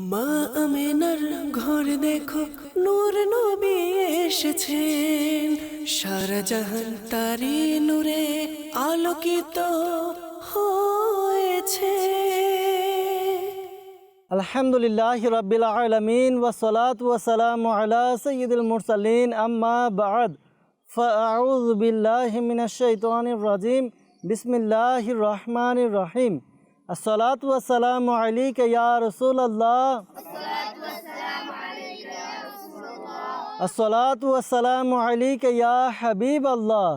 মা আমেনার ঘর দেখো, নূর নবী এসেছেন। সারা জাহান তারি নূরে আলোকিত হয়েছে। আলহামদুলিল্লাহ রবিল আলমিন ওসলাত ওসালাম আলা সঈদুল মুরসালিন। আম্মা বাদ। ফাউজ বিল্লাহ মিনাশ শাইতানির রাজিম। বিসমিল্লাহির রহমানির রহিম। الصلاة والسلام عليك يا رسول الله. الصلاة والسلام عليك يا حبيب الله.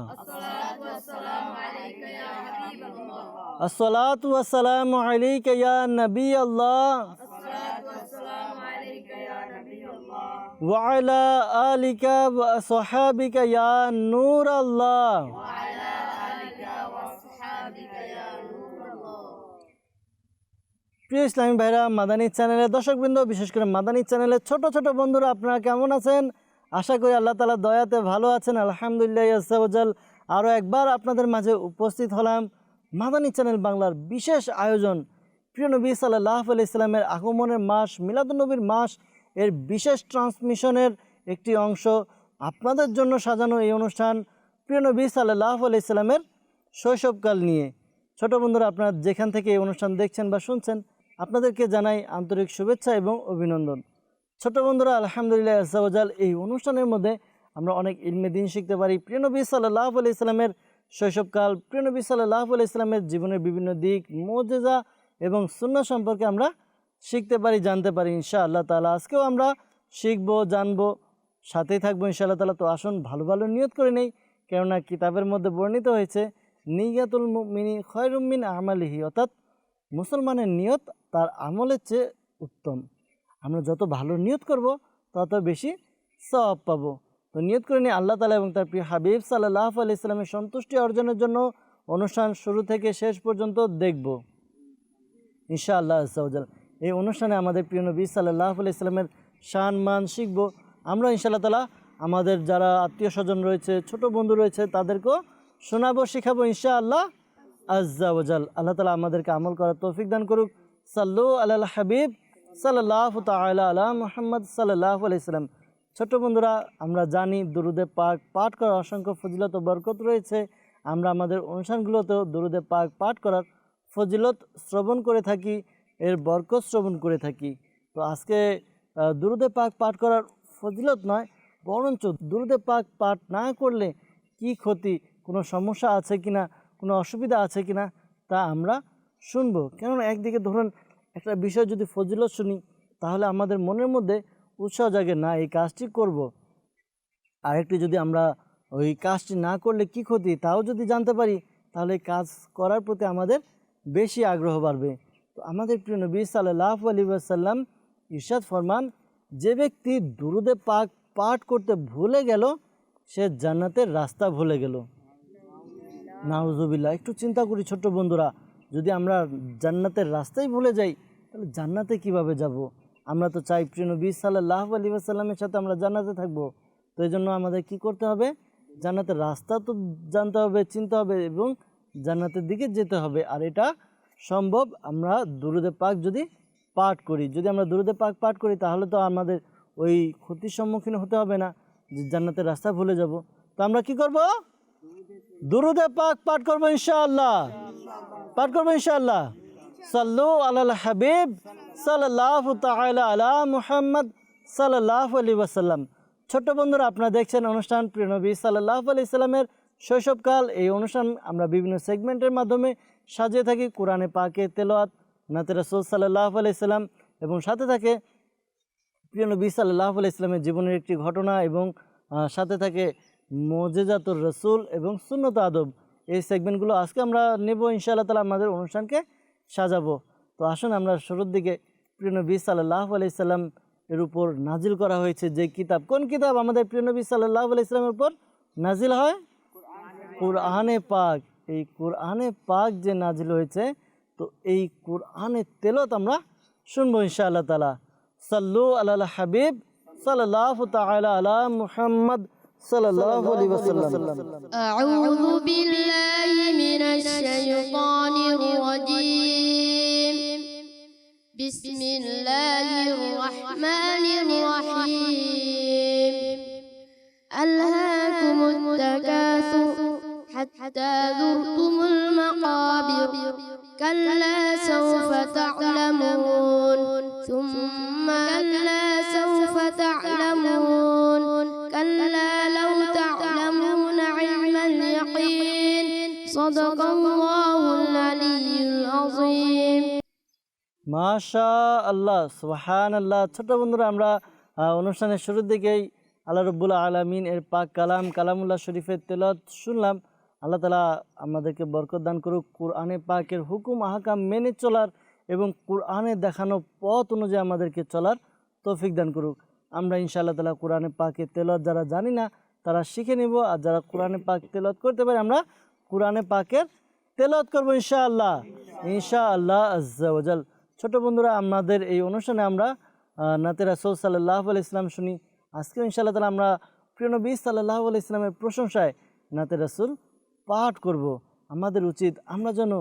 الصلاة والسلام عليك يا نبي الله. وعلى آلك وصحابك يا نور الله. প্রিয় ইসলামী ভাইরা, মাদানী চ্যানেলের দর্শকবৃন্দ, বিশেষ করে মাদানী চ্যানেলের ছোট ছোট বন্ধুরা, আপনারা কেমন আছেন? আশা করি আল্লাহ তালা দয়াতে ভালো আছেন। আলহামদুলিল্লাহ ইয়াসাউজাল আরও একবার আপনাদের মাঝে উপস্থিত হলাম মাদানী চ্যানেল বাংলার বিশেষ আয়োজন। প্রিয় নবী সাল্লাহ আলি ইসলামের আগমনের মাস মিলাদুলনবীর মাস, এর বিশেষ ট্রান্সমিশনের একটি অংশ। আপনাদের জন্য সাজানো এই অনুষ্ঠান প্রিয় নবী সাল্লাহ আলি ইসলামের শৈশবকাল নিয়ে। ছোট বন্ধুরা, আপনারা যেখান থেকে এই অনুষ্ঠান দেখছেন বা শুনছেন আপনাদেরকে জানাই আন্তরিক শুভেচ্ছা এবং অভিনন্দন। ছোট বন্ধুরা, আলহামদুলিল্লাহ আজাল এই অনুষ্ঠানের মধ্যে আমরা অনেক ইলমে দিন শিখতে পারি। প্রিয়নবী সাল্লাহ আলি ইসলামের শৈশবকাল প্রিয়নবী সাল্লাহ আলি ইসলামের জীবনের বিভিন্ন দিক, মোজেজা এবং সুন্না সম্পর্কে আমরা শিখতে পারি, জানতে পারি ইনশা আল্লাহ তালা আজকেও আমরা শিখব, জানব, সাথেই থাকব ইনশাআল্লাহ তালা তো আসুন, ভালো ভালো নিয়ত করে নেই, কেননা কিতাবের মধ্যে বর্ণিত হয়েছে, নিয়াতুল মিনি খয়রুমিন আমালিহি, অর্থাৎ মুসলমানের নিয়ত তার আমলের চেয়ে উত্তম। আমরা যত ভালো নিয়ত করব, তত বেশি সওয়াব পাবো। তো নিয়ত করে নিয়ে আল্লাহ তালা এবং তার প্রিয় হাবিব সাল্লাহ আলি ইসলামের সন্তুষ্টি অর্জনের জন্য অনুষ্ঠান শুরু থেকে শেষ পর্যন্ত দেখব। ইনশা আল্লাহ আজাল এই অনুষ্ঠানে আমাদের প্রিয় নবী সাল্লাহ আলি ইসলামের শান, মান শিখব। আমরা ইনশাআল্লাহ তালা আমাদের যারা আত্মীয় স্বজন রয়েছে, ছোট বন্ধু রয়েছে, তাদেরকেও শোনাবো, শেখাবো ইনশা আল্লাহ আজাল আল্লাহ তালা আমাদেরকে আমল করার তৌফিক দান করুক। সাল্লু আল্লাহ হাবিব সাল্লাহ তালা আলা মোহাম্মদ সাল্লাহ আলাইসাল্লাম ছোট্ট বন্ধুরা, আমরা জানি দুরুদে পাক পাঠ করার অসংখ্য ফজিলত ও বরকত রয়েছে। আমরা আমাদের অনুষ্ঠানগুলোতেও দুরুদে পাক পাঠ করার ফজিলত শ্রবণ করে থাকি, এর বরকত শ্রবণ করে থাকি। তো আজকে দুরুদে পাক পাঠ করার ফজিলত নয়, বরঞ্চ দুরুদে পাক পাঠ না করলে কি ক্ষতি, কোনো সমস্যা আছে কিনা কোনো অসুবিধা আছে কিনা তা আমরা শুনব। কেননা একদিকে ধরুন একটা বিষয় যদি ফজিলত শুনি, তাহলে আমাদের মনের মধ্যে উৎসাহ জাগে, না, এই কাজটি করব। আরেকটি যদি আমরা ওই কাজটি না করলে কি ক্ষতি, তাও যদি জানতে পারি, তাহলে কাজ করার প্রতি আমাদের বেশি আগ্রহ বাড়বে। তো আমাদের প্রিয় নবী সাল্লাহ আলী আসাল্লাম ইরশাদ ফরমান, যে ব্যক্তি দুরুদে পাক পাঠ করতে ভুলে গেল, সে জান্নাতের রাস্তা ভুলে গেল। নাউজুবিল্লাহ, একটু চিন্তা করি ছোট্ট বন্ধুরা, যদি আমরা জান্নাতের রাস্তাই ভুলে যাই, তাহলে জান্নাতে কীভাবে যাব? আমরা তো চাই প্রিয় নবী সাল্লাহ আলী আসাল্লামের সাথে আমরা জান্নাতে থাকব। তো এই জন্য আমাদের কি করতে হবে? জান্নাতের রাস্তা তো জানতে হবে, চিনতে হবে এবং জান্নাতের দিকে যেতে হবে। আর এটা সম্ভব আমরা দুরুদে পাক যদি পাঠ করি। যদি আমরা দুরুদে পাক পাঠ করি, তাহলে তো আমাদের ওই ক্ষতির সম্মুখীন হতে হবে না যে জান্নাতের রাস্তা ভুলে যাব। তো আমরা কি করব? দুরুদে পাক পাঠ করব ইনশাআল্লাহ। পাঠ করব ইনশাআল্লাহ। সাল্লু আলাল হাবিব সাল্লাহ আলা মুহাম্মদ সাল্লাহ আলী ওয়াসাল্লাম। ছোট্ট বন্ধুরা, আপনারা দেখছেন অনুষ্ঠান প্রিয় নবী সাল্লাহ আলি ইসলামের শৈশবকাল। এই অনুষ্ঠান আমরা বিভিন্ন সেগমেন্টের মাধ্যমে সাজিয়ে থাকি। কোরআনে পাকে তেলোয়াত নাতে রসুল সাল্লাহ আলি ইসলাম এবং সাথে থাকে প্রিয় নবী সাল্লাহ আলি ইসলামের জীবনের একটি ঘটনা এবং সাথে থাকে মজেজাতুর রসুল এবং সুন্নত আদব। এই সেগমেন্টগুলো আজকে আমরা নেব, ইনশাআল্লাহ তালা আমাদের অনুষ্ঠানকে সাজাবো। তো আসুন আমরা শুরুর দিকে, প্রিয় নবী সাল্লাহ আলি ইসলাম এর উপর নাজিল করা হয়েছে যে কিতাব। কোন কিতাব আমাদের প্রিয় নবী সাল্লাহ আলি ইসলামের উপর নাজিল হয়? কোরআনে পাক। এই কোরআনে পাক যে নাজিল হয়েছে, তো এই কোরআনের তেলত আমরা শুনব, ইনশাআল্লাহ তালা সাল্লু আল্লাহ হাবিব সাল্লাহ তাআলা আলা মুহাম্মদ صلى الله عليه وسلم. أعوذ بالله من الشيطان الرجيم. بسم الله الرحمن الرحيم. ألهاكم التكاثر حتى زرتم المقابر. كلا سوف تعلمون. ثم كلا سوف تعلمون. صدق الله العلي العظيم মাশা আল্লাহ সুবাহান আল্লাহ ছোট বন্ধুরা আমরা আহ, অনুষ্ঠানের শুরুর দিকেই আল্লাহ রব্বুল আলমিন এর পাক কালাম কালামুল্লাহ শরীফের তেলত শুনলাম আল্লাহ তালা আমাদেরকে বরকত দান করুক কোরআনে পাকের হুকুম আহকাম মেনে চলার এবং কোরআনে দেখানো পথ অনুযায়ী আমাদেরকে চলার তৌফিক দান করুক আমরা ইনশাআল্লাহ তালা কোরআনে পাকের তেলত যারা জানি না তারা শিখে নিব আর যারা কোরআনে পাক তেলত করতে পারে আমরা কোরআনে পাকের তেলত করব ইনশাআল্লাহ। ইনশাআল্লাহ আজ্জাওয়াজাল ছোট বন্ধুরা, আমাদের এই অনুষ্ঠানে আমরা নাতে রাসুল সাল্লাহ আল ইসলাম শুনি। আজকে ইনশাআল্লাহ তালা আমরা প্রিয় নবী সাল্লাহ আল ইসলামের প্রশংসায় নাতে রাসুল পাঠ করব। আমাদের উচিত আমরা যেন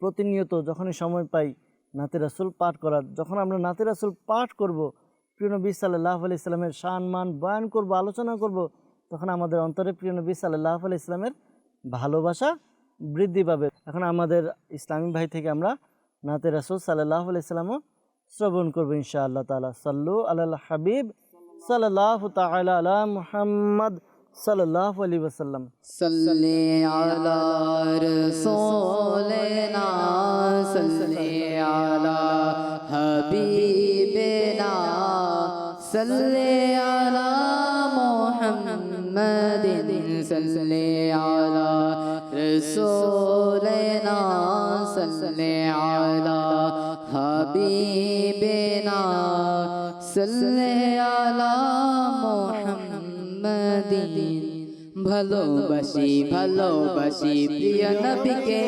প্রতিনিয়ত যখনই সময় পাই নাতে রাসুল পাঠ করার, যখন আমরা নাতে রাসুল পাঠ করব, প্রিয় নবী সাল্লাহ আলি ইসলামের শান মান বয়ান করব, আলোচনা করব, তখন আমাদের অন্তরে প্রিয় নবী সাল্লাহ আলি ইসলামের ভালোবাসা বৃদ্ধি পাবে। এখন আমাদের ইসলামী ভাই থেকে আমরা নাতে রাসুল সাল্লাহ আলাইসালামও শ্রবণ করব ইনশা আল্লাহ তালা সাল্লু আল্লাহ হাবিব সাল্লাহ তালা মুহাম্মদ সাল্লাহ আলী ওসাল্লাম হাবিবেনা, সাল্লে আলা মোহাম্মদিন। على حبيبنا صل على محمد صل على رسولنا صل على حبيبنا صل على محمد ভালোবাসি ভালোবাসি প্রিয় নবীকে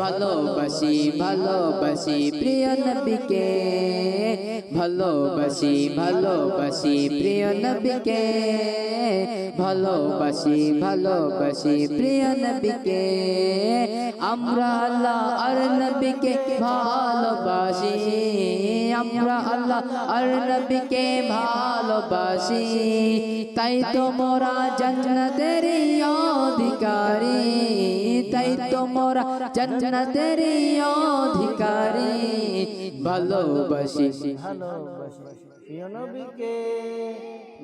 ভালোবাসি ভালোবাসি প্রিয় নবীকে ভালোবাসি ভালোবাসি প্রিয় নবীকে ভালোবাসি ভালোবাসি প্রিয় নবীকে। আমরা আল্লাহ আর নবীকে ভালোবাসি। আমরা আল্লাহ আর নবীকে ভালোবাসি। তাই তো মোরা জন্নতের অধিকারী। তাই তো মোরা জন্নতের অধিকারী। ভালোবাসি ভালোবাসি। প্রিয়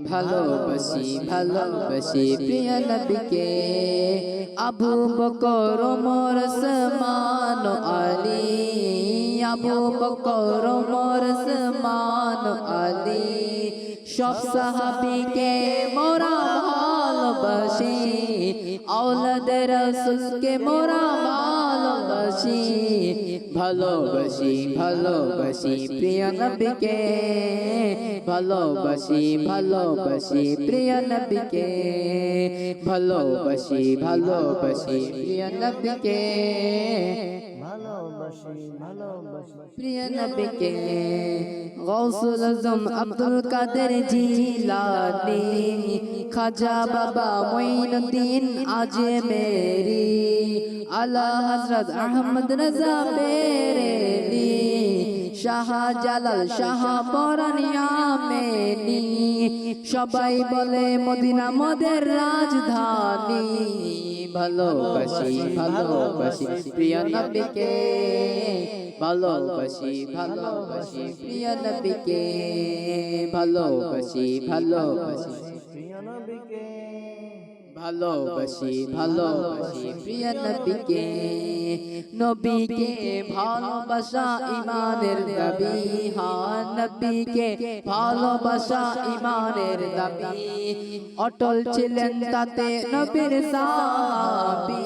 ভালোবাসি ভালোবাসি প্রিয় নবীকে। আবু বকর মোর সমান আলী। আবু বকর মোর সমান আলী। সব সাহাবিকে মোরা ভালোবাসি। আওলাদের রসুলকে মোরা ভালোবাসি। ভালোবাসি ভালোবাসি প্রিয় নবীকে। ভালোবাসি ভালোবাসি প্রিয় নবীকে। ভালোবাসি ভালোবাসি প্রিয় নবীকে। ভালোবাসি প্রিয় নবীকে গৌসুল আজম আব্দুল কাদের জিলানি খাজা বাবা মঈনুদ্দিন আজমেরি আলা হযরত আহমদ রাজা বেরেলি শাহ জালাল শাহ পরানিয়া মেনি। সবাই বলে মদিনা মদের রাজধানী। ভালোবাসি ভালোবাসি প্রিয় নবীকে। ভালোবাসি ভালোবাসি প্রিয় নবীকে। ভালোবাসি ভালোবাসি। ভালোবাসি ভালোবাসি প্রিয় নবীকে নবীকে ভালোবাসা ইমানের দাবি। হ্যাঁ নবীকে ভালোবাসা ইমানের দাবি। অটল ছিলেন তাতে নবীর সাহাবি।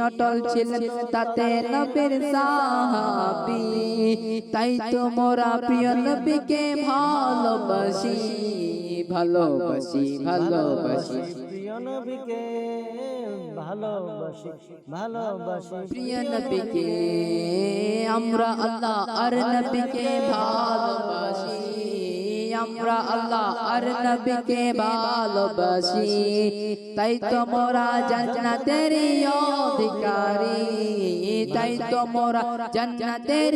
অটল ছিলেন তাতে নবীর সাহাবি। তাই তো মোরা প্রিয় নবীকে ভালোবাসি। ভালোবাসি ভালোবাসি। নবীকে ভালোবাসি ভালোবাসি। প্রিয় নবীকে আমরা আল্লাহ আর নবীকে ভালোবাসি। আমরা আল্লাহ আর নবীকে ভালোবাসি। তাই তো মোরা জান্নাতের অধিকারী। তাই তো মোরা জান্নাতের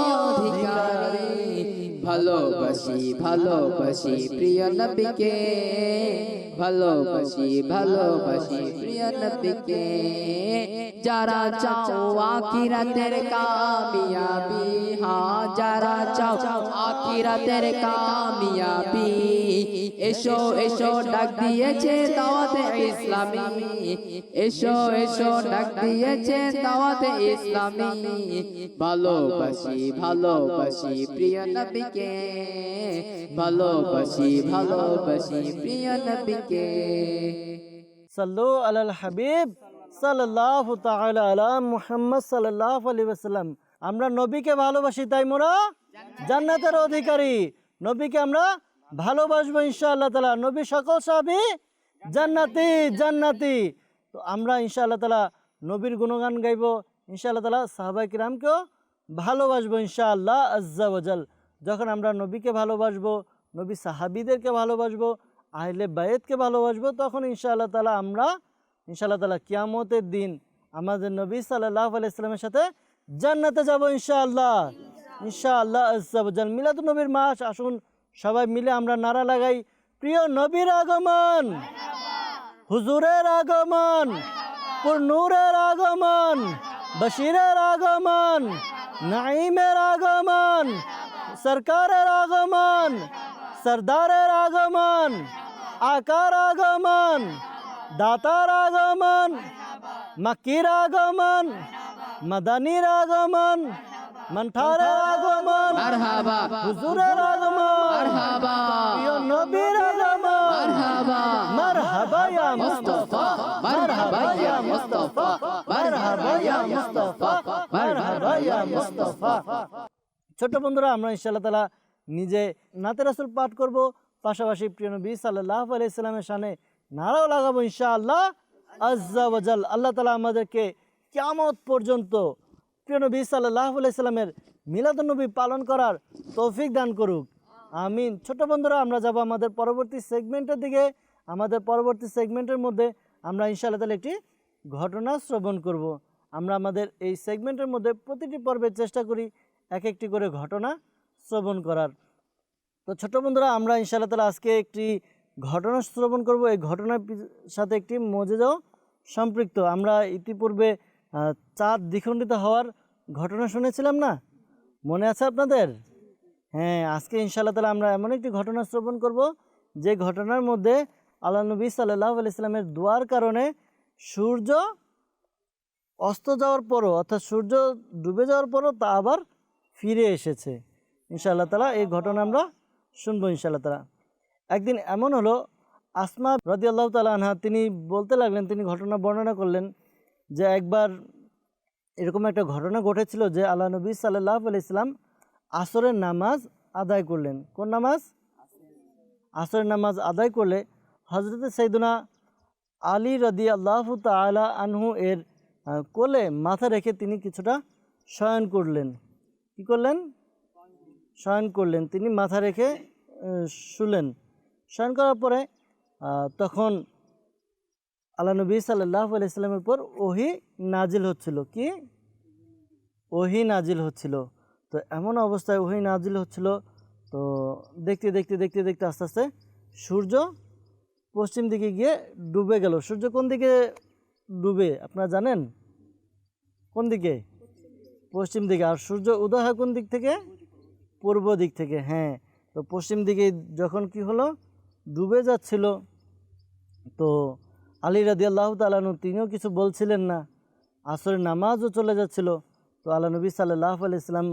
অধিকারী। ভালোবাসি ভালোবাসি, প্রিয় নবীকে। ভালোবাসি ভালোবাসি, প্রিয় নবীকে। যারা চাও আখিরাতের কামিয়াবি হ্যাঁ যারা চাও আখিরাতের কামিয়াবি, এসো এসো, ডাক দিয়েছে দাওয়াতে ইসলামী। এসো এসো, ডাক দিয়েছে দাওয়াতে ইসলামী। ভালোবাসি ভালোবাসি, প্রিয় নবীকে। ভালোবাসি ভালোবাসি প্রিয় নবীকে। সাল্লু আলাল হাবিব সাল্লাল্লাহু তাআলা আলা মুহাম্মদ সাল্লাল্লাহু আলাইহি ওয়াসাল্লাম। আমরা নবীকে ভালোবাসি তাই মোরা জান্নাতের অধিকারী। নবীকে আমরা ভালোবাসবো ইনশাআল্লাহ তাআলা। নবী সকল সাহাবী জান্নাতি জান্নাতি। তো আমরা ইনশাআল্লাহ তাআলা নবীর গুণগান গাইব। ইনশাআল্লাহ তাআলা সাহাবায়ে কিরামকেও ভালোবাসবো ইনশাআল্লাহ আজ্জা ওয়াজাল যখন আমরা নবীকে ভালোবাসবো, নবী সাহাবিদেরকে ভালোবাসবো, আহলে বায়েতকে ভালোবাসবো, তখন ইনশাআল্লাহ তাআলা আমরা, ইনশাআল্লাহ তাআলা কিয়ামতের দিন আমাদের নবী সাল্লাল্লাহু আলাইহি ইসলামের সাথে জান্নাতে যাব ইনশাআল্লাহ। ইনশাআল্লাহ আজ্জাবজাল মিলাদ নবীর মাস আসুন, সবাই মিলে আমরা নারা লাগাই। প্রিয় নবীর আগমন, হুজুরের আগমন নূরের আগমন, বশিরের আগমন নাইমের আগমন सरकार रागमन सरदार रागमन आकार आगमन दाता रागमन मक्की रागमन मदनी रागमन मंथार रागमन हुजूर रागमन यो नबी रागमन मरहबा। या मुस्तफ़ा। मरहबा या मुस्तफ़ा। मरहबा या मुस्तफ़ा। मरहबा या मुस्तफ़ा। মারহাবা ইয়া মুস্তাফা ছোট বন্ধুরা, আমরা ইনশাআল্লাহ তাআলা নিজে নাতে রাসূল পাঠ করব। পাশাপাশি প্রিয় নবী সাল্লাল্লাহু আলাইহি সাল্লামের শানে নারাও লাগাবো ইনশাআল্লাহ। আজ্জা ওয়াজাল আল্লাহ তালা আমাদেরকে কিয়ামত পর্যন্ত প্রিয় নবী সাল্লাল্লাহু আলাইহি সাল্লামের মিলাদুন্নবী পালন করার তৌফিক দান করুক। আমিন। ছোট বন্ধুরা, আমরা যাব আমাদের পরবর্তী সেগমেন্টের দিকে। আমাদের পরবর্তী সেগমেন্টের মধ্যে আমরা ইনশাআল্লাহ তাহলে একটি ঘটনা শ্রবণ করব। আমরা আমাদের এই সেগমেন্টের মধ্যে প্রতিটি পর্বের চেষ্টা করি। এক একটি করে ঘটনা শ্রবণ করার। তো ছোট বন্ধুরা, আমরা ইনশাআল্লাহ তালা আজকে একটি ঘটনা শ্রবণ করব। এই ঘটনার সাথে একটি মজেদাও সম্পৃক্ত। আমরা ইতিপূর্বে চাঁদ দ্বিখণ্ডিত হওয়ার ঘটনা শুনেছিলাম না? মনে আছে আপনাদের? হ্যাঁ আজকে ইনশাআল্লাহ তালা আমরা এমন একটি ঘটনা শ্রবণ করব, যে ঘটনার মধ্যে আল্লাহ নবী সাল্লাহ ইসলামের দোয়ার কারণে সূর্য অস্ত যাওয়ার পরও, অর্থাৎ সূর্য ডুবে যাওয়ার পরও তা আবার ফিরে এসেছে। ইনশাআল্লাহ তালা এই ঘটনা আমরা শুনব ইনশাআল্লাহ তালা একদিন এমন হলো, আসমা রদি আল্লাহ তালা আনহা তিনি বলতে লাগলেন, তিনি ঘটনা বর্ণনা করলেন যে একবার এরকম একটা ঘটনা ঘটেছিল যে আল্লাহ নবী সাল্লাহ ইসলাম আসরের নামাজ আদায় করলেন। কোন নামাজ? আসরের নামাজ আদায় করলে হজরত সৈদুনা আলী রদি আল্লাহ তালা আনহু এর কোলে মাথা রেখে তিনি কিছুটা শয়ন করলেন। কি করলেন? শয়ন করলেন। তিনি মাথা রেখে শুলেন। শয়ন করার পরে তখন আল্লাহ নবী সাল্লাহ আলাইস্লামের পর ওহি নাজিল হচ্ছিল। কি? ওহি নাজিল হচ্ছিল। তো এমন অবস্থায় ওহি নাজিল হচ্ছিল, তো দেখতে দেখতে দেখতে দেখতে আস্তে আস্তে সূর্য পশ্চিম দিকে গিয়ে ডুবে গেল। সূর্য কোন দিকে ডুবে, আপনারা জানেন? কোন দিকে? পশ্চিম দিকে আর সূর্য উদয় হয় কোন দিক থেকে? পূর্ব দিক থেকে হ্যাঁ। তো পশ্চিম দিকে যখন কি হলো? ডুবে যাচ্ছিল। তো আলী রাদি আল্লাহ তালানু তিনিও কিছু বলছিলেন না। আসরের নামাজও চলে যাচ্ছিল। তো আল্লাহ নবী সাল্লাহ আলি ইসলাম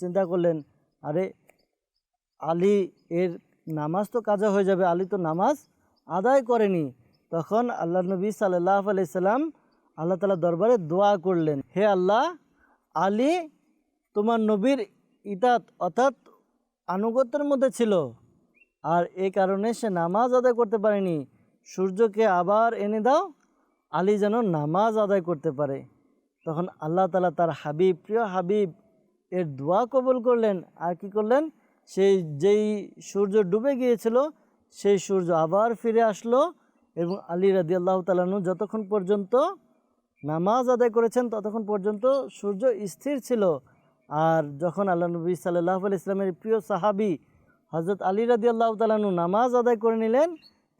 চিন্তা করলেন, আরে আলী এর নামাজ তো কাজা হয়ে যাবে, আলী তো নামাজ আদায় করেনি। তখন আল্লাহ নবী সাল্লাহ আলি সাল্লাম আল্লাহ তালা দরবারে দোয়া করলেন, হে আল্লাহ আলী তোমার নবীর ইতাত অর্থাৎ আনুগত্যের মধ্যে ছিল। আর এই কারণে সে নামাজ আদায় করতে পারেনি। সূর্যকে আবার এনে দাও, আলী যেন নামাজ আদায় করতে পারে। তখন আল্লাহ তালা তার হাবিব, প্রিয় হাবিব, এর দোয়া কবুল করলেন। আর কি করলেন? সেই যেই সূর্য ডুবে গিয়েছিল, সেই সূর্য আবার ফিরে আসলো এবং আলী রাদি আল্লাহ তালানু যতক্ষণ পর্যন্ত নামাজ আদায় করেছেন ততক্ষণ পর্যন্ত সূর্য স্থির ছিল। আর যখন আল্লাহ নবী সাল্লাহ আলি ইসলামের প্রিয় সাহাবি হজরত আলী রাদি আল্লাহ তালানু নামাজ আদায় করে নিলেন,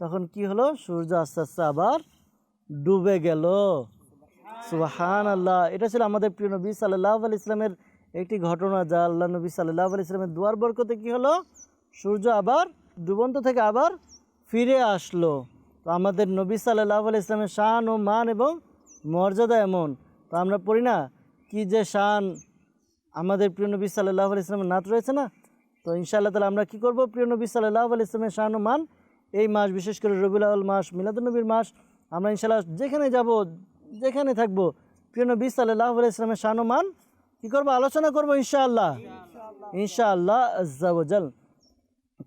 তখন কি হলো? সূর্য আস্তে আস্তে আবার ডুবে গেল। সুবাহান আল্লাহ এটা ছিল আমাদের প্রিয় নবী সাল্লাহ আলি ইসলামের একটি ঘটনা, যা আল্লাহ নবী সাল্লাহ আলি ইসলামের দুয়ার বরকতে কি হলো? সূর্য আবার ডুবন্ত থেকে আবার ফিরে আসলো। তো আমাদের নবী সাল্লাহ আলি ইসলামের শান ও মান এবং মর্যাদা এমন, তো আমরা পড়ি না? কি যে শান আমাদের প্রিয় নবী সাল্লাহ আলি ইসলামের নাত রয়েছে না? তো ইনশাআল্লাহ তালা আমরা কি করব? প্রিয় নবী সাল্লাহ আলি ইসলামের শান ও মান এই মাস, বিশেষ করে রবিউল মাস মিলাদুলনবীর মাস, আমরা ইনশাআল্লাহ যেখানে যাব, যেখানে থাকব, প্রিয় নবী সাল্লাহ আলি ইসলামের শান ও মান কী করব? আলোচনা করব ইনশাআল্লাহ। ইনশাআল্লাহ আজ্জাবজাল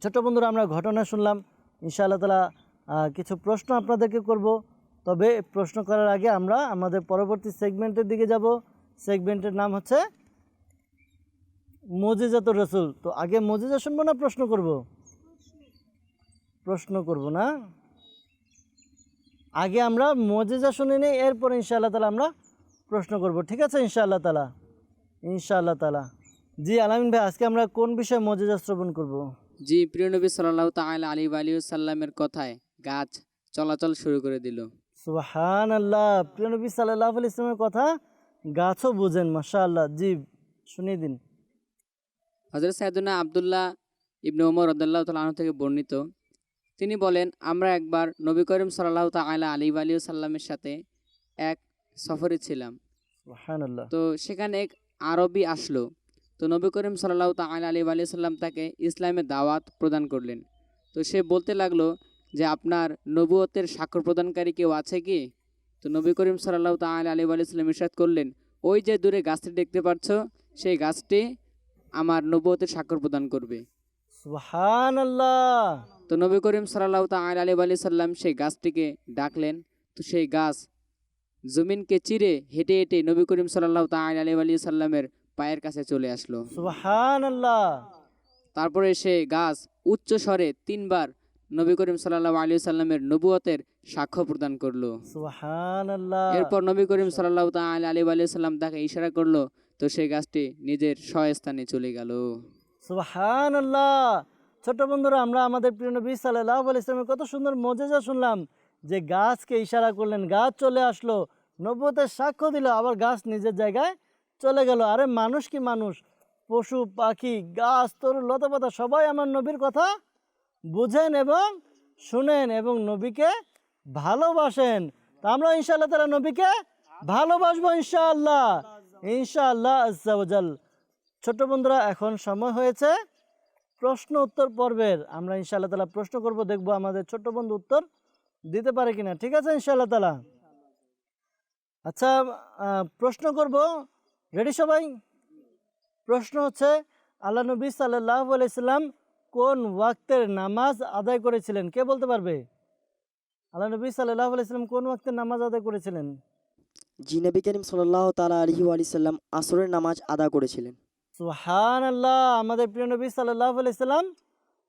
ছোট বন্ধুরা, আমরা ঘটনা শুনলাম। ইনশাআল্লাহ তালা কিছু প্রশ্ন আপনাদেরকে করব। তবে প্রশ্ন করার আগে আমরা আমাদের পরবর্তী সেগমেন্টের দিকে যাব। সেগমেন্টের নাম হচ্ছে মজিজাত রসুল। তো আগে মজিজা শুনব না, প্রশ্ন করব? প্রশ্ন করব না। আগে আমরা মজিজা শুনে নিই, এরপর ইনশাআল্লাহ তালা আমরা প্রশ্ন করব। ঠিক আছে ইনশাআল্লাহ তালা ইনশাআল্লাহ তালা জি, আলামিন ভাই, আজকে আমরা কোন বিষয়ে মজিজা শ্রবণ করব? জি, প্রিয় নবী সাল্লাহ তাআলা আলী আলী সাল্লামের কথায় গাছ চলাচল শুরু করে দিল। সুবাহান আল্লাহ প্রিয় নবী সাল্লাহ আলি ইসলামের কথা গাছও বুঝেন মাশা আল্লাহ জি শুনিয়ে দিন। হজরত সাইদুল্লাহ আবদুল্লাহ ইবনে ওমর রদাল্লাহ তালন থেকে বর্ণিত তিনি বলেন আমরা একবার নবী করিম সাল্লাহ তাআলা আলী আলী সাল্লামের সাথে এক সফরে ছিলাম। তো সেখানে এক আরবি আসলো। তো নবী করিম সাল্লাহ তাআলা আলী আলী সাল্লাম তাকে ইসলামের দাওয়াত প্রদান করলেন। তো সে বলতে লাগল যে আপনার নবুয়তের স্বাক্ষর প্রদানকারী কেউ আছে কি? তো নবী করিম সাল্লাহ তাআলা আলী আলী সাল্লাম ইরশাদ করলেন ওই যে দূরে গাছটি দেখতে পাচ্ছ সেই গাছটি আমার নবুয়তের স্বাক্ষর প্রদান করবে। তো নবী করিম সাল্লাহ তাআলা আলী আলী সাল্লাম সেই গাছটিকে ডাকলেন। তো সেই গাছ জমিনকে চিরে হেঁটে হেঁটে নবী করিম সাল্লাহ তাআলা আলী আলী সাল্লামের পায়ের কাছে চলে আসলো। তারপরে সে গাছ উচ্চ স্বরে তিনবার নবী করিম সাল্লাহ আলী সাল্লামের নবুয়তের সাক্ষ্য প্রদান করল। এরপর নবী করিম সাল্লাহ তাআলা আলী আলী সাল্লাম তাকে ইশারা করল তো সেই গাছটি নিজের স্বস্থানে চলে গেল। আল্লাহ ছোট বন্ধুরা আমরা আমাদের প্রিয় নবী সাল্লাহ আলি ইসলামের কত সুন্দর মজেজা শুনলাম যে গাছকে ইশারা করলেন গাছ চলে আসলো নব্বতের সাক্ষ্য দিল আবার গাছ নিজের জায়গায় চলে গেল। আরে মানুষ কি মানুষ? পশু পাখি গাছ তরু লতাপাতা সবাই আমার নবীর কথা বুঝেন এবং শুনেন এবং নবীকে ভালোবাসেন। তা আমরা ইনশাআল্লাহ তারা নবীকে ভালোবাসবো ইনশাআল্লাহ। ইনশাআল্লাহ আজ্জাওজাল ছোট বন্ধুরা, এখন সময় হয়েছে প্রশ্ন উত্তর পর্বের। আমরা ইনশাআল্লাহ তালা প্রশ্ন করব, দেখব আমাদের ছোট্ট বন্ধু উত্তর দিতে পারে কিনা। ঠিক আছে ইনশাআল্লাহ তালা আচ্ছা প্রশ্ন করব। রেডি সবাই? প্রশ্ন হচ্ছে, আল্লাহ নবী সাল্লাহ আলাইসাল্লাম কোন ওয়াক্তের নামাজ আদায় করেছিলেন? কে বলতে পারবে? আল্লাহ নবী সাল্লাহ আলাইসাল্লাম কোন ওয়াক্তের নামাজ আদায় করেছিলেন? জি নবী করিম সাল্লাহ তালা আলহি আলি সাল্লাম আসরের নামাজ আদা করেছিলেন। সুহান আল্লাহ আমাদের প্রিয় নবী সাল্লাহ আলাইসাল্লাম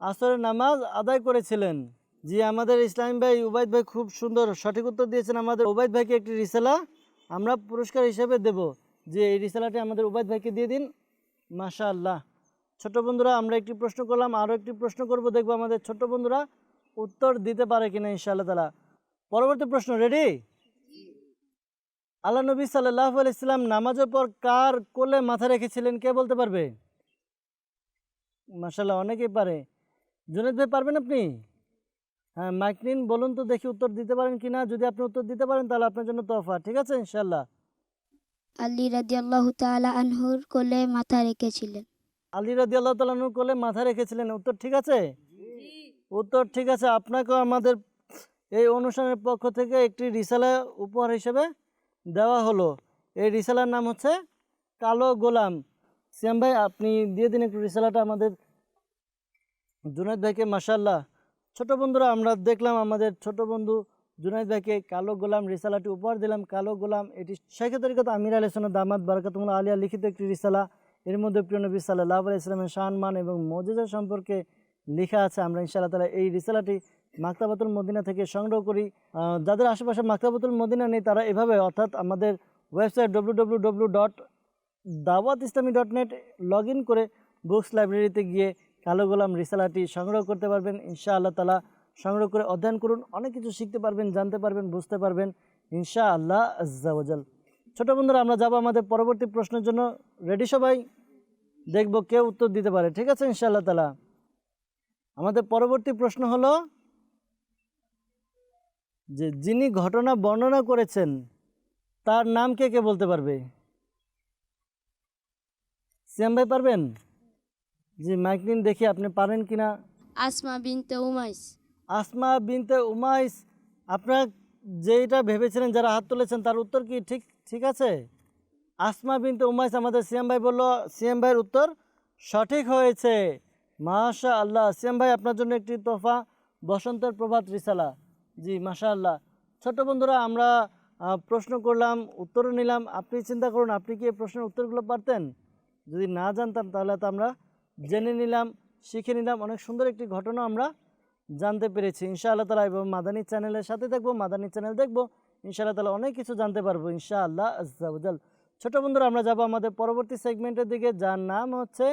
আসরের নামাজ আদায় করেছিলেন। জি আমাদের ইসলাম ভাই উবাইদ ভাই খুব সুন্দর সঠিক উত্তর দিয়েছেন আমাদের উবাইদ ভাইকে একটি রিসালা আমরা পুরস্কার হিসেবে দেব। যে এই রিসালাটি আমাদের উবাইদ ভাইকে দিয়ে দিন। মাশা আল্লাহ ছোট বন্ধুরা, আমরা একটি প্রশ্ন করলাম, আরও একটি প্রশ্ন করব, দেখব আমাদের ছোট বন্ধুরা উত্তর দিতে পারে কিনা ইনশাআল্লাহ তালা পরবর্তী প্রশ্ন রেডি আল্লাহ নবী সাল্লাহ আলাইসাল্লাম নামাজের পর কার কোলে মাথা রেখেছিলেন, কে বলতে পারবে? মাসাল্লাহ অনেকেই পারে। জুনেদ ভাই, পারবেন আপনি? হ্যাঁ মাইক নিন, বলুন তো দেখি উত্তর দিতে পারেন কি না যদি আপনি উত্তর দিতে পারেন, তাহলে আপনার জন্য তোফা ঠিক আছে ইনশাল্লাহ আলী রাদিয়াল্লাহু তাআলা আনহুর কোলে মাথা রেখেছিলেন। আলী রাদি আল্লাহ তালানুর কোলে মাথা রেখেছিলেন। উত্তর ঠিক আছে? উত্তর ঠিক আছে। আপনাকেও আমাদের এই অনুষ্ঠানের পক্ষ থেকে একটি রিসালা উপহার হিসেবে দেওয়া হলো। এই রিসালার নাম হচ্ছে কালো গোলাম। সিয়াম ভাই আপনি দিয়ে দিন একটু রিসালাটা আমাদের জুনাইদ ভাইকে মাসাল্লাহ ছোট বন্ধুরা আমরা দেখলাম আমাদের ছোট বন্ধু জুনাইদ ভাইকে কালো গোলাম রিসালাটি উপহার দিলাম। কালো গোলাম এটি শেখ তরিকত আমির আলসান দামাদ বারাকাতুল্লাহ আলিয়া লিখিত একটি রিসালা। এর মধ্যে প্রিয় নবী সাল্লাহ আলাই ইসলামের সম্মান এবং মজেজা সম্পর্কে লেখা আছে। আমরা ইনশাআল্লাহ তালা এই রিসালাটি মাক্তাবাতুল মদিনা থেকে সংগ্রহ করি। যাদের আশেপাশে মাক্তাবাতুল মদিনা নেই, তারা এভাবে, অর্থাৎ আমাদের website W W W dot Dawat Islami dot net log in করে বুকস লাইব্রেরিতে গিয়ে কালো গোলাম রিসালাটি সংগ্রহ করতে পারবেন। ইনশা আল্লাহ তালা সংগ্রহ করে অধ্যয়ন করুন। অনেক কিছু শিখতে পারবেন, জানতে পারবেন, বুঝতে পারবেন ইনশা আল্লাহ আজ্জাওয়াজাল ছোটো বন্ধুরা, আমরা যাব আমাদের পরবর্তী প্রশ্নের জন্য। রেডি সবাই? দেখব কেউ উত্তর দিতে পারে। ঠিক আছে ইনশাআল্লাহ তালা আমাদের পরবর্তী প্রশ্ন হলো যে যিনি ঘটনা বর্ণনা করেছেন তার নাম কে কে বলতে পারবে? সিয়াম ভাই পারবেন? জি মাইক নিন দেখি আপনি পারেন কিনা আসমা বিনতে উমাইস। আসমা বিনতে উমাইস আপনার যেটা ভেবেছিলেন যারা হাত তুলেছেন তার উত্তর কি ঠিক ঠিক আছে? আসমা বিনতে উমাইস আমাদের সিএম ভাই বলল, সিএম ভাইয়ের উত্তর সঠিক হয়েছে। মাশা আল্লাহ সিয়াম ভাই আপনার জন্য একটি তোফা বসন্তের প্রভাত রিসালা। জি মাশা আল্লাহ ছোট বন্ধুরা, আমরা প্রশ্ন করলাম, উত্তরও নিলাম। আপনি চিন্তা করুন, আপনি কি এই প্রশ্নের উত্তরগুলো পারতেন? যদি না জানতাম, তাহলে তো আমরা জেনে নিলাম, শিখে নিলাম। অনেক সুন্দর একটি ঘটনা আমরা জানতে পেরেছি। ইনশাআল্লাহ তালা এবং মাদানী চ্যানেলের সাথে দেখব, মাদানী চ্যানেল দেখব। ইনশাআল্লাহ তালা অনেক কিছু জানতে পারব, ইনশাআল্লাহ আজ্জাউজাল ছোট বন্ধুরা আমরা যাব আমাদের পরবর্তী সেগমেন্টের দিকে যার নাম হচ্ছে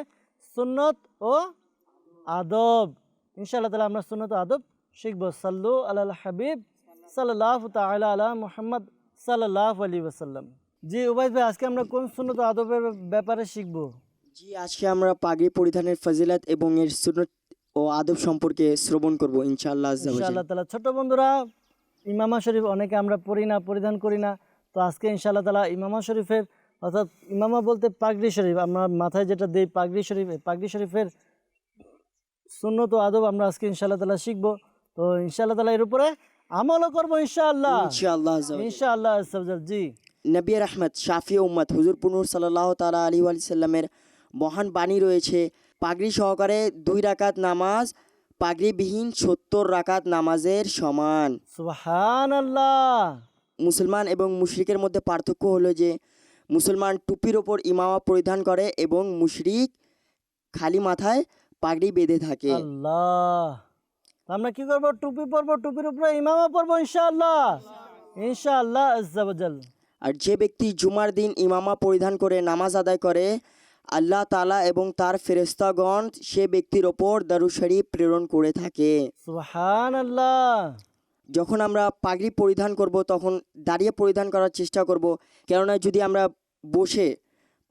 সুন্নত ও আদব। ইনশাআল্লাহ তালা আমরা সুন্নত ও আদব শিখব। সাল্লু আল্লাহ হাবিব সাল্লাহ তালা আলা মোহাম্মদ সাল্লাহ আলী ওসাল্লাম জি উবাইদ ভাই আজকে আমরা কোন সুন্নত আদবের ব্যাপারে শিখব? জি আজকে আমরা পাগড়ি পরিধানের ফজিলাত এবং এর সুন্নত ও আদব সম্পর্কে শ্রবণ করব ইনশাআল্লাহ ইনশাআল্লাহ তালা ছোট বন্ধুরা ইমামা শরীফ অনেকে আমরা পড়ি না পরিধান করি না। তো আজকে ইনশাআল্লাহ তালা ইমামা শরীফের অর্থাৎ ইমামা বলতে পাগড়ি শরীফ আমরা মাথায় যেটা দিই পাগড়ি শরীফ পাগড়ি শরীফের সুন্নত আদব আমরা আজকে ইনশাআল্লাহ তালা শিখব। তো ইনশাআল্লাহ তালা এর উপরে আমলও করব ইনশাআল্লাহ। ইনশাআল্লাহ জি। নবী রহমত শাফি উম্মত হুজুর পুনুর সাল্লাহ তালা আলী সাল্লামের মহান বাণী রয়েছে। পাগড়ি সহকারে দুই রাকাত নামাজ পাগড়িবিহীন সত্তর রাকাত নামাজের সমান। সুবহান আল্লাহ মুসলমান এবং মুশরিকের মধ্যে পার্থক্য হলো যে মুসলমান টুপির ওপর ইমামা পরিধান করে এবং মুশরিক খালি মাথায় পাগড়ি বেঁধে থাকে। আল্লাহ। আমরা কি করব? টুপি পরবো টুপির উপরে ইমামা পরবো ইনশাআল্লাহ। ইনশাআল্লাহ আজ্জাওজাল। আর যে ব্যক্তি জুমার দিন ইমামা পরিধান করে নামাজ আদায় করে আল্লাহ তালা এবং তার ফেরেস্তাগণ সে ব্যক্তির ওপর দারু শরীফ প্রেরণ করে থাকে। সুবহান আল্লাহ যখন আমরা পাগড়ি পরিধান করব তখন দাঁড়িয়ে পরিধান করার চেষ্টা করব। কেননা যদি আমরা বসে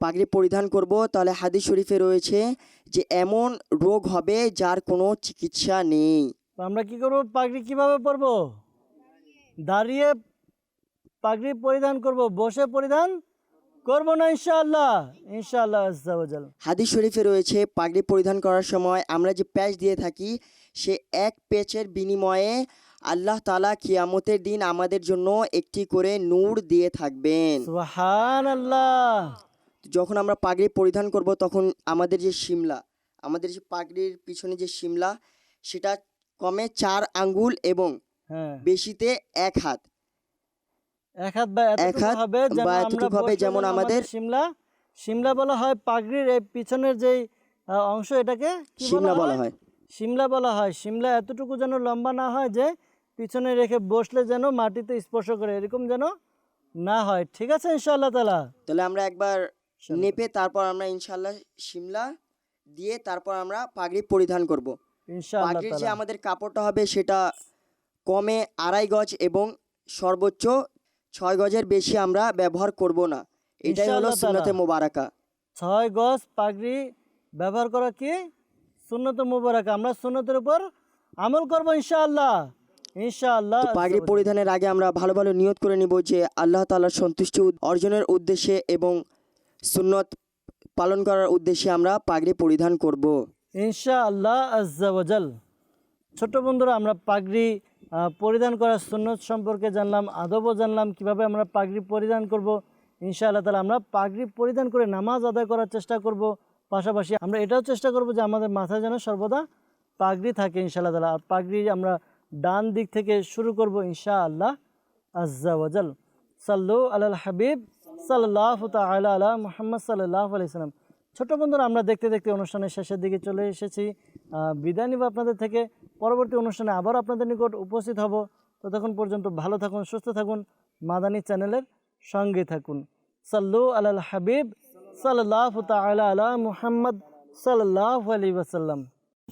পাগড়ি পরিধান করব তাহলে হাদিস শরীফে রয়েছে যে এমন রোগ হবে যার কোনো চিকিৎসা নেই। তো আমরা কি করব? পাগড়ি কীভাবে পরব? দাঁড়িয়ে পাগড়ি পরিধান করব বসে পরিধান করব না ইনশাআল্লাহ? ইনশাআল্লাহ। হাদিস শরীফে রয়েছে পাগড়ি পরিধান করার সময় আমরা যে প্যাচ দিয়ে থাকি সে এক পেচের বিনিময়ে আল্লাহ তালা কিয়ামতের দিন আমাদের জন্য একটি করে নূর দিয়ে থাকবেন। যখন আমরা পাগড়ি পরিধান করব তখন আমাদের যে শিমলা আমাদের যে পাগড়ির পিছনে যে শিমলা সেটা কমে চার আঙ্গুল এবং হ্যাঁ। বেশিতে এক হাত। এক হাত বা এক এতটুকু হাত হবে বা এতটুকু হবে যেমন আমাদের- শিমলা। শিমলা বলা হয় পাগড়ির এই পিছনের যেই অংশ এটাকে শিমলা বলা হয়। শিমলা বলা হয়। শিমলা এতটুকু যেন লম্বা না হয় যে পিছনে রেখে বসলে যেন মাটিতে স্পর্শ করে এরকম যেন না হয়। ঠিক আছে ইনশাআল্লাহ তালা তাহলে আমরা একবার নেপে তারপর আমরা ইনশাল্লাহ শিমলা দিয়ে তারপর আমরা পাগড়ি পরিধান করব। ইনশাআল্লাহ পাগড়ির যে আমাদের কাপড়টা হবে সেটা কমে আড়াই গজ এবং সর্বোচ্চ ছয় গজের বেশি আমরা ব্যবহার করব না। এটাই হলো। সুন্নতে মোবারকা। ছয় গজ পাগড়ি ব্যবহার করা কি? সুন্নত মুবারক। আমরা সুন্নতের উপর আমল করব ইনশাআল্লাহ। ইনশাআল্লাহ পাগড়ি পরিধানের আগে আমরা ভালো ভালো নিয়ত করে নিব যে আল্লাহ তাআলার সন্তুষ্টি অর্জনের উদ্দেশ্যে এবং সুন্নত পালন করার উদ্দেশ্যে আমরা পাগড়ি পরিধান করব। ইনশাআল্লাহ আজ্জাওয়াজাল ছোট বন্ধুরা আমরা পাগড়ি পরিধান করার সুন্নত সম্পর্কে জানলাম আদবও জানলাম কীভাবে আমরা পাগড়ি পরিধান করব। ইনশাআল্লাহ তালা আমরা পাগড়ি পরিধান করে নামাজ আদায় করার চেষ্টা করব। পাশাপাশি আমরা এটাও চেষ্টা করব যে আমাদের মাথায় যেন সর্বদা পাগড়ি থাকে ইনশাআল্লাহ তালা আর পাগড়ি আমরা ডান দিক থেকে শুরু করব করব ইনশাআল্লাহ আজ্জাওয়াজাল সাল্লু আলাল হাবিব সাল্লাহ তালা আলা মোহাম্মদ সাল্লাহ আলাইসালাম ছোট বন্ধুরা, আমরা দেখতে দেখতে অনুষ্ঠানের শেষের দিকে চলে এসেছি। বিদায় নিব আপনাদের থেকে। পরবর্তী অনুষ্ঠানে আবার আপনাদের নিকট উপস্থিত হব। ততক্ষণ পর্যন্ত ভালো থাকুন, সুস্থ থাকুন। মাদানী চ্যানেলের সঙ্গে থাকুন। সাল্লু আলাল হাবিব সাল্লাহ তাআলা আলা মুহাম্মদ সাল্লাহ আলী ওয়াসাল্লাম।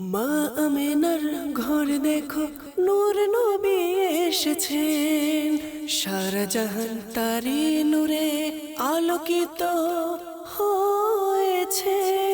মা আমেনার ঘর দেখো নূর নবী এসেছেন। সারা জাহান তারি নূরে আলোকিত হয়েছে।